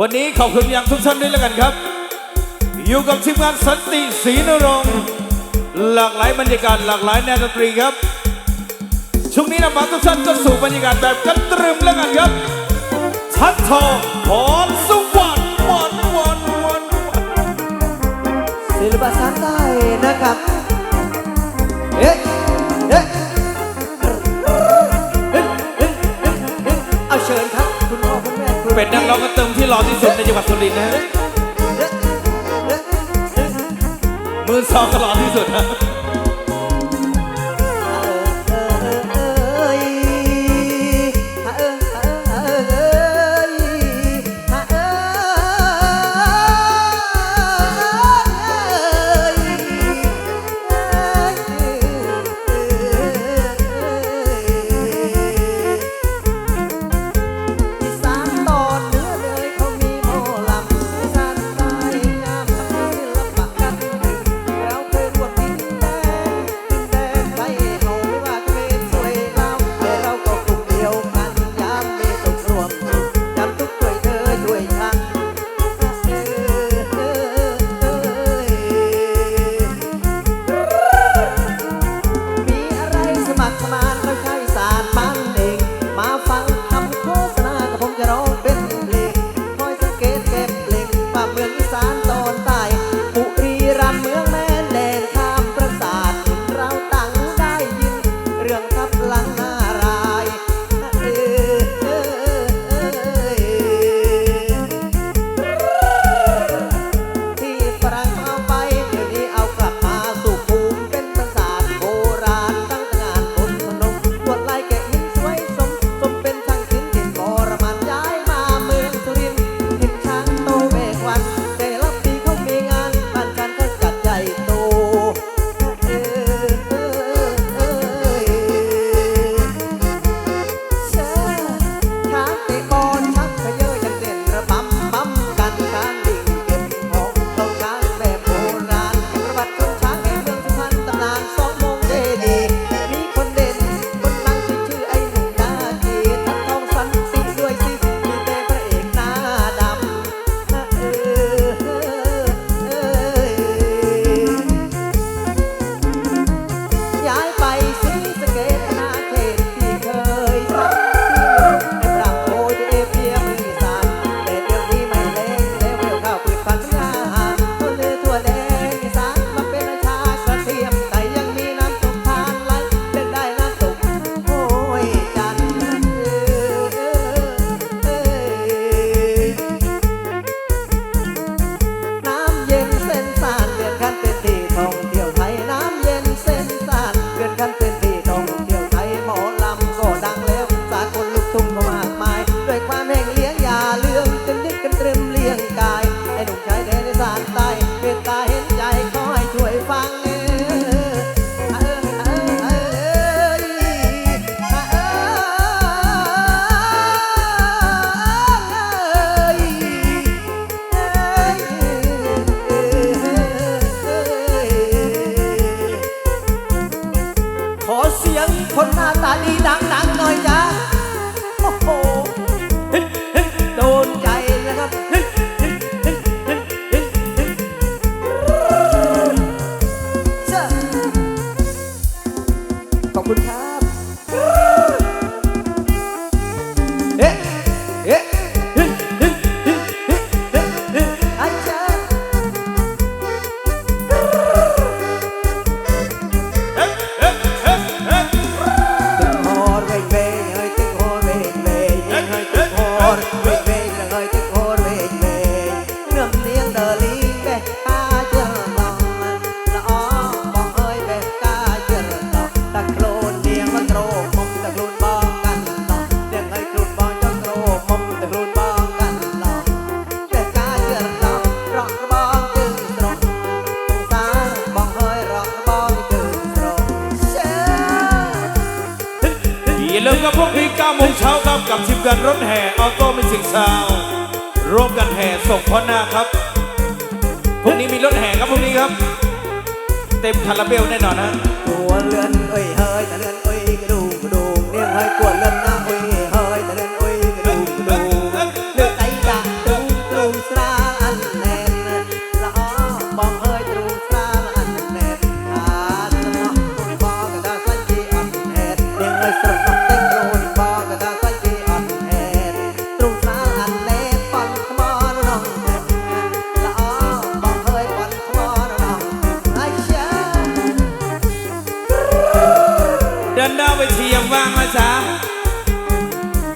วันนี้ขอบคุณอย่างทุกท่านด้วยแล้วกันครับ อยู่กับทีมงานสันติศรีนรงค์หลากหลายบรรยากาศหลากหลายแนวดนตรีครับ ช่วงนี้นะบางทุกท่านก็สู่บรรยากาศแบบกระตรึมแล้วกันครับชัดทองอรสุวรรณวันวันวันศิลปะสันใต้นะครับเอ๊ะเอ๊ะเอ๊าเชิญครับ คุณพ่อคุณแม่คุณเป็นนักร้องก็เติม ที่หล่อที่สุดในจังหวัดสุรินทร์นะมือสองก็หล่อที่สุดนะ cantante พวกนี้9โมงเช้าครับกับทีมงานรถแห่ออโต้มิสิงสาวร่วมกันแห่ส่งพ่อหน้าครับพรุ่งนี้มีรถแห่ครับพรุ่งนี้ครับ เต็มคาราเบลแน่นอนนะตัวเลื่อนเอ้ยเฮ้ยแต่เลื่อนเอ้ยกระดูกกระดูกเนี่ยเฮ้ยกวนเลื่อน นดาวไปเทียมว่างมาจ้า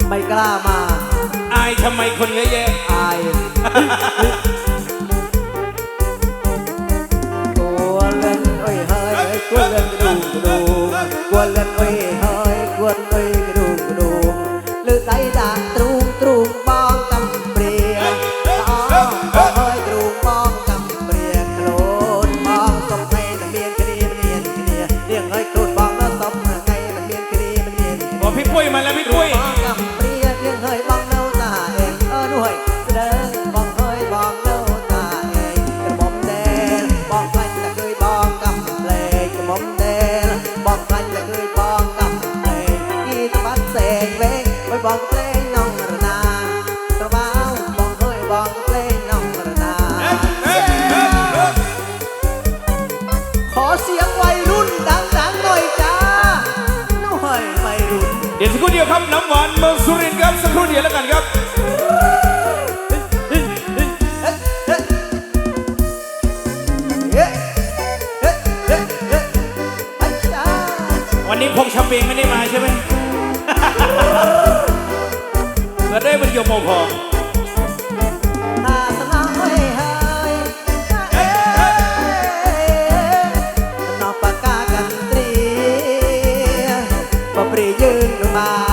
ไม่กล้ามา อายทำไมคนเยอะแยะ อาย กวนเล่นเอ้ยเฮ้ยกวนเล่นกระดูกระดูกกวนเล่นเอ้ยเฮ้ยกวนเอ้ยกระดูกระดูกหรือจตตา เมืองสุรินทร์ครับสักครู่เดียวแล้วกันครับวันนี้พงชาเปงไม่ได้มาใช่ไหมเราได้บรรยมโมพองยืนมา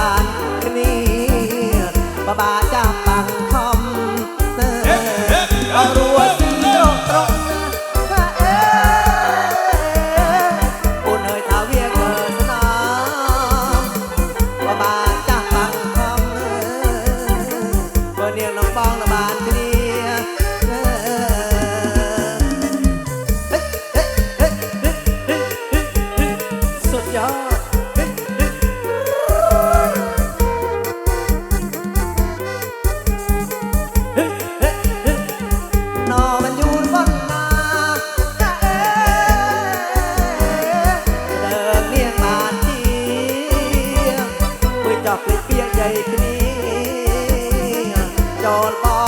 ចោលប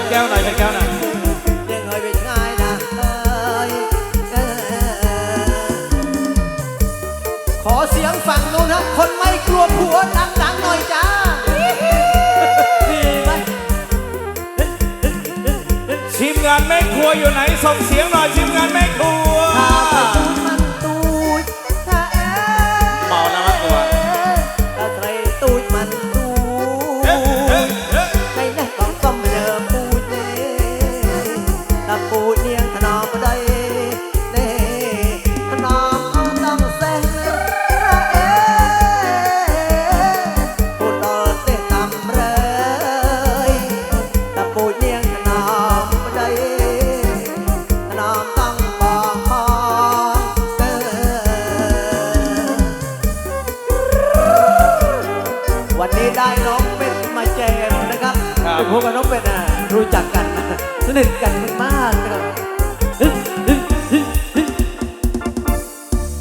นแก้วหน่อยเป็นแก้วหน่อยเนง่ยขอเสียงฝั่งนู้นฮะคนไม่กลัวผัวดังๆหน่อยจ้าดีไหมทีมงานแม่ครัวอยู่ไหนส่งเสียงหน่อยทีมงานแม่ครัว ผมกับน้องเป็ดนะรู้จักกันสนิทกัน